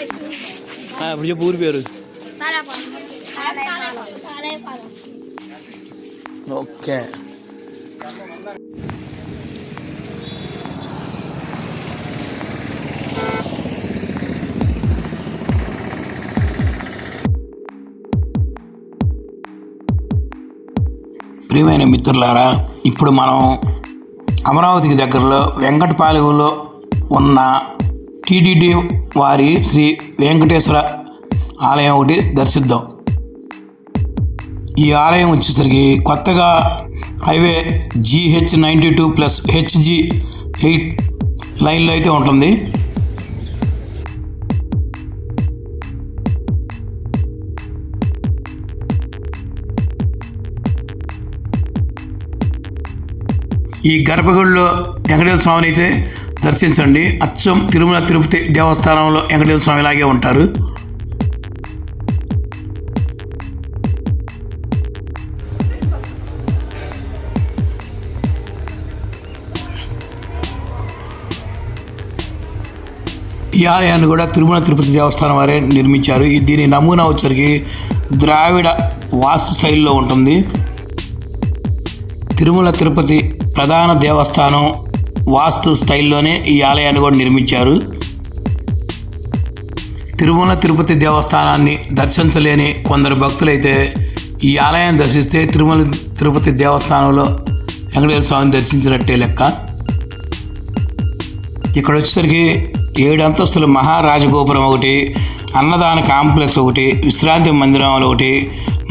ఇప్పుడు చెప్పు ఊరి పేరు. ఓకే. ప్రియమైన మిత్రులారా ఇప్పుడు మనం అమరావతికి దగ్గరలో వెంకటపాలెంలో ఉన్న టీటీడీ వారి శ్రీ వెంకటేశ్వర ఆలయం ఒకటి దర్శిద్దాం. ఈ ఆలయం వచ్చేసరికి కొత్తగా highway GH ninety two plus HG eight లైన్లో అయితే ఉంటుంది. ఈ గర్భగుడిలో వెంకటేశ్వర స్వామిని అయితే దర్శించండి. అచ్చం తిరుమల తిరుపతి దేవస్థానంలో వెంకటేశ్వర స్వామి లాగే ఉంటారు. ఈ ఆలయాన్ని కూడా తిరుమల తిరుపతి దేవస్థానం వారే నిర్మించారు. దీని నమూనా వచ్చరికి ద్రావిడ వాస్తు శైలిలో ఉంటుంది. తిరుమల తిరుపతి ప్రధాన దేవస్థానం వాస్తు స్టైల్లోనే ఈ ఆలయాన్ని కూడా నిర్మించారు. తిరుమల తిరుపతి దేవస్థానాన్ని దర్శించలేని కొందరు భక్తులైతే ఈ ఆలయాన్ని దర్శిస్తే తిరుమల తిరుపతి దేవస్థానంలో వెంకటేశ్వర స్వామిని దర్శించినట్టే లెక్క. ఇక్కడ వచ్చేసరికి ఏడు అంతస్తుల మహారాజగోపురం ఒకటి అన్నదాన కాంప్లెక్స్ ఒకటి విశ్రాంతి మందిరం ఒకటి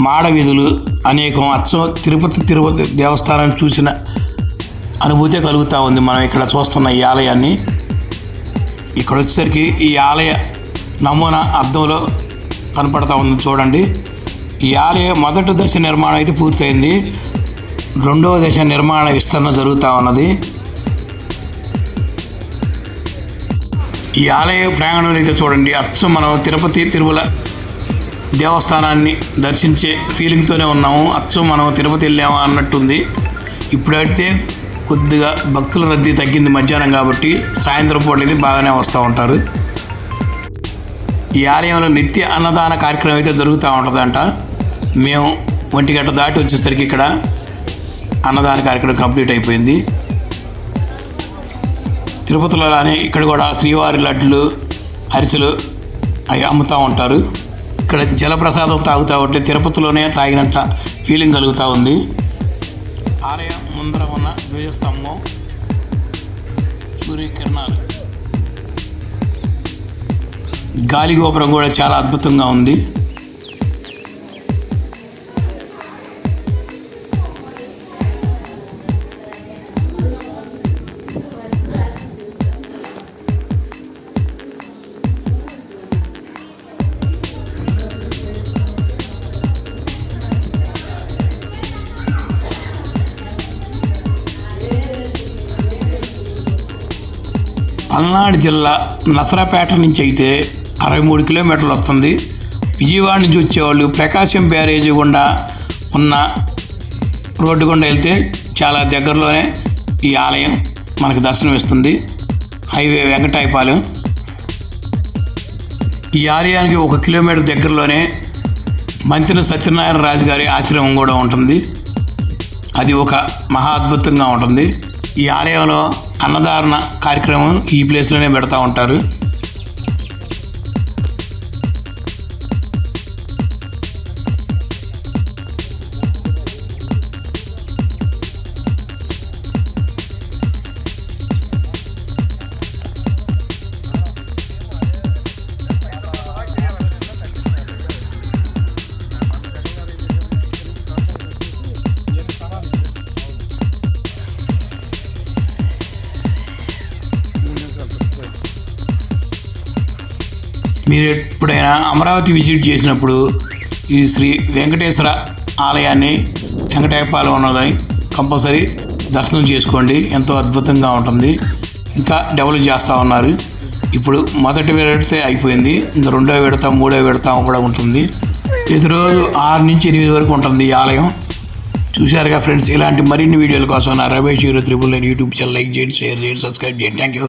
మాడ వీధులు అనేకం అచ్చం తిరుపతి తిరుపతి దేవస్థానాన్ని చూసిన అనుభూతి కలుగుతూ ఉంది. మనం ఇక్కడ చూస్తున్న ఈ ఆలయాన్ని ఇక్కడ వచ్చేసరికి ఈ ఆలయ నమూనా అద్దంలో కనపడతా ఉంది. చూడండి. ఈ ఆలయ మొదటి దశ నిర్మాణం అయితే పూర్తయింది. రెండవ దశ నిర్మాణ విస్తరణ జరుగుతూ ఉన్నది. ఈ ఆలయ ప్రాంగణంలో అయితే చూడండి. అచ్చం మనం తిరుపతి తిరుమల దేవస్థానాన్ని దర్శించే ఫీలింగ్తోనే ఉన్నాము. అచ్చం మనం తిరుపతి వెళ్ళాము అన్నట్టుంది. ఇప్పుడైతే కొద్దిగా భక్తుల రద్దీ తగ్గింది మధ్యాహ్నం కాబట్టి సాయంత్రం పూట అయితే బాగానే వస్తూ ఉంటారు. ఈ ఆలయంలో నిత్య అన్నదాన కార్యక్రమం అయితే జరుగుతూ ఉంటుందంట. మేము ఒంటి గంట దాటి వచ్చేసరికి ఇక్కడ అన్నదాన కార్యక్రమం కంప్లీట్ అయిపోయింది. తిరుపతిలోనే ఇక్కడ కూడా శ్రీవారి లడ్లు అరిసెలు అవి అమ్ముతూ ఉంటారు. ఇక్కడ జలప్రసాదం తాగుతూ ఉంటే తిరుపతిలోనే తాగినంత ఫీలింగ్ కలుగుతూ ఉంది. ఆలయం ముందర ఉన్న ధ్వజస్తంభం సూర్యకిరణాలు. గాలి గోపురం కూడా చాలా అద్భుతంగా ఉంది. పల్నాడు జిల్లా నసరాపేట నుంచి అయితే అరవై మూడు కిలోమీటర్లు వస్తుంది. విజయవాడ నుంచి వచ్చేవాళ్ళు ప్రకాశం బ్యారేజీ గుండా ఉన్న రోడ్డు గుండా వెళ్తే చాలా దగ్గరలోనే ఈ ఆలయం మనకు దర్శనం ఇస్తుంది హైవే వెంకటాయపాలెం. ఈ ఆలయానికి ఒక కిలోమీటర్ దగ్గరలోనే మంత్రి సత్యనారాయణ రాజు గారి ఆశ్రమం కూడా ఉంటుంది. అది ఒక మహా అద్భుతంగా ఉంటుంది. ఈ ఆలయంలో అన్నదారణ కార్యక్రమం ఈ ప్లేస్లోనే పెడతా ఉంటారు. మీరు ఎప్పుడైనా అమరావతి విజిట్ చేసినప్పుడు ఈ శ్రీ వెంకటేశ్వర ఆలయాన్ని వెంకటాయపాలెం ఉన్నదని కంపల్సరీ దర్శనం చేసుకోండి. ఎంతో అద్భుతంగా ఉంటుంది. ఇంకా డెవలప్ చేస్తూ ఉన్నారు. ఇప్పుడు మొదటి విడతే అయిపోయింది. ఇంకా రెండో విడత మూడో విడత కూడా ఉంటుంది. ప్రతిరోజు ఆరు నుంచి ఎనిమిది వరకు ఉంటుంది ఈ ఆలయం. చూశారుగా ఫ్రెండ్స్ ఇలాంటి మరిన్ని వీడియోల కోసం నా Ramesh hero triple nine YouTube channel like చేయండి షేర్ చేయండి సబ్స్క్రైబ్ చేయండి. Thank you